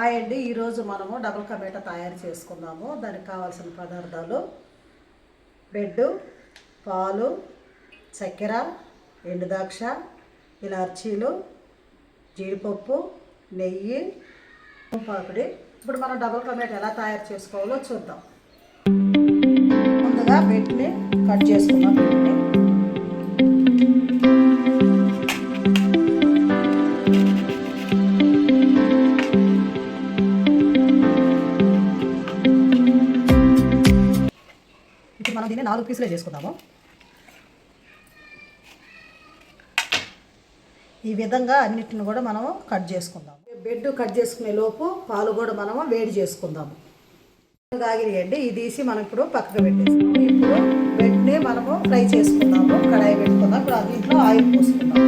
Hi అండి. ఈరోజు మనము డబుల్ కమేట తయారు చేసుకుందాము. దానికి కావాల్సిన పదార్థాలు బెడ్ పాలు చక్కెర ఎండుద్రాక్ష ఇలాచీలు జీడిపప్పు నెయ్యి పాపిడి. ఇప్పుడు మనం డబుల్ కమేట ఎలా తయారు చేసుకోవాలో చూద్దాం. ముందుగా బెడ్ని కట్ చేసుకుందాం. బెడ్ని దీన్ని నాలుగు పీసులే చేసుకుందాము. ఈ విధంగా అన్నిటిని కూడా మనము కట్ చేసుకుందాం బెడ్ కట్ చేసుకునే లోపు పాలు కూడా మనము వేడి చేసుకుందాము. కాగిరియండి ఇది తీసి మనం ఇప్పుడు పక్కకు పెట్టేస్తాము ఇప్పుడు బెడ్ని మనము ఫ్రై చేసుకుందాము. కడాయి పెట్టుకుందాం. ఇప్పుడు దీంట్లో ఆయిల్ పోసుకుందాం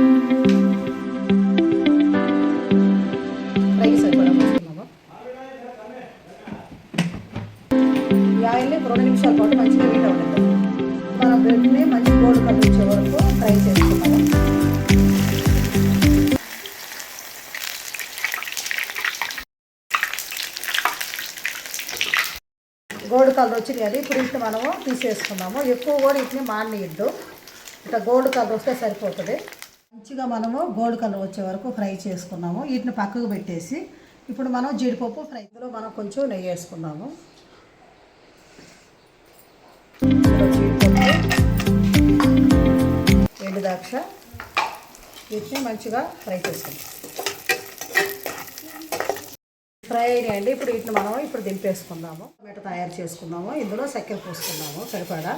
ఆయిల్ని రెండు నిమిషాల పాటు మంచిగా హీట్ అవ్వలేదు మనం బ్రెడ్ని మంచి గోల్డ్ కలర్ వచ్చే వరకు ఫ్రై చేసుకున్నాము గోల్డ్ కలర్ వచ్చింది కదా ఇప్పుడు వీటిని మనము తీసేసుకున్నాము ఎక్కువ కూడా ఇంటిని మానేయద్దు. ఇట్లా గోల్డ్ కలర్ వస్తే సరిపోతుంది. మంచిగా మనము గోల్డ్ కలర్ వచ్చే వరకు ఫ్రై చేసుకున్నాము. వీటిని పక్కకు పెట్టేసి ఇప్పుడు మనం జీడిపప్పు ఫ్రై ఇందులో మనం కొంచెం నెయ్యి వేసుకున్నాము ఇందులో జీడిపప్పు ఎండు ద్రాక్ష వీటిని మంచిగా ఫ్రై చేసుకుంటాం ఫ్రై అయినాయండి. ఇప్పుడు వీటిని మనం ఇప్పుడు దింపేసుకుందాము. టమాటో తయారు చేసుకున్నాము ఇందులో చక్కెర పోసుకున్నాము సరిపడా?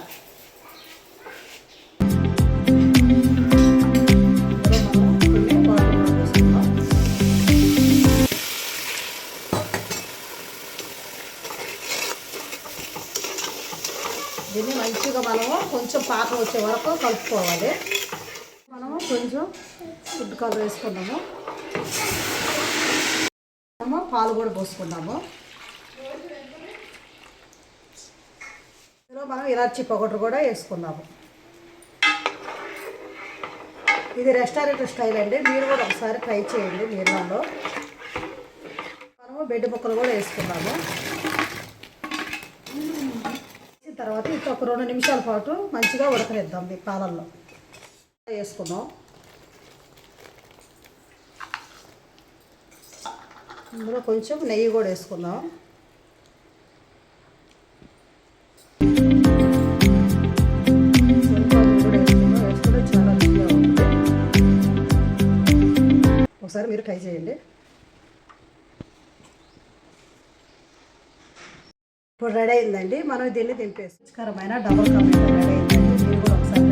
దీన్ని మనము కొంచెం పాక వచ్చే వరకు కలుపుకోవాలి. మనము కొంచెం ఫుడ్ కలర్ వేసుకున్నాము. మనము పాలు కూడా పోసుకున్నాము. ఇందులో మనం ఇలాచి పొగటు కూడా వేసుకున్నాము. ఇది రెస్టారెంట్ స్టైల్ అండి. మీరు కూడా ఒకసారి ట్రై చేయండి. నీళ్ళలో మనము బెడ్ ముక్కలు కూడా వేసుకున్నాము. తర్వాత ఇంకా ఒక రెండు నిమిషాల పాటు మంచిగా ఉడకనిద్దాం ఈ పాలల్లో. వేసుకున్నాం ఇందులో కొంచెం నెయ్యి కూడా వేసుకుందాం. కూడా చాలా ఒకసారి మీరు ట్రై చేయండి. ఇప్పుడు రెడీ అయిందండి. మనం దీన్ని దింపేసి రుచికరమైన డబుల్ టమాటో రెడీ అయిందండి. మీరు కూడా ఒకసారి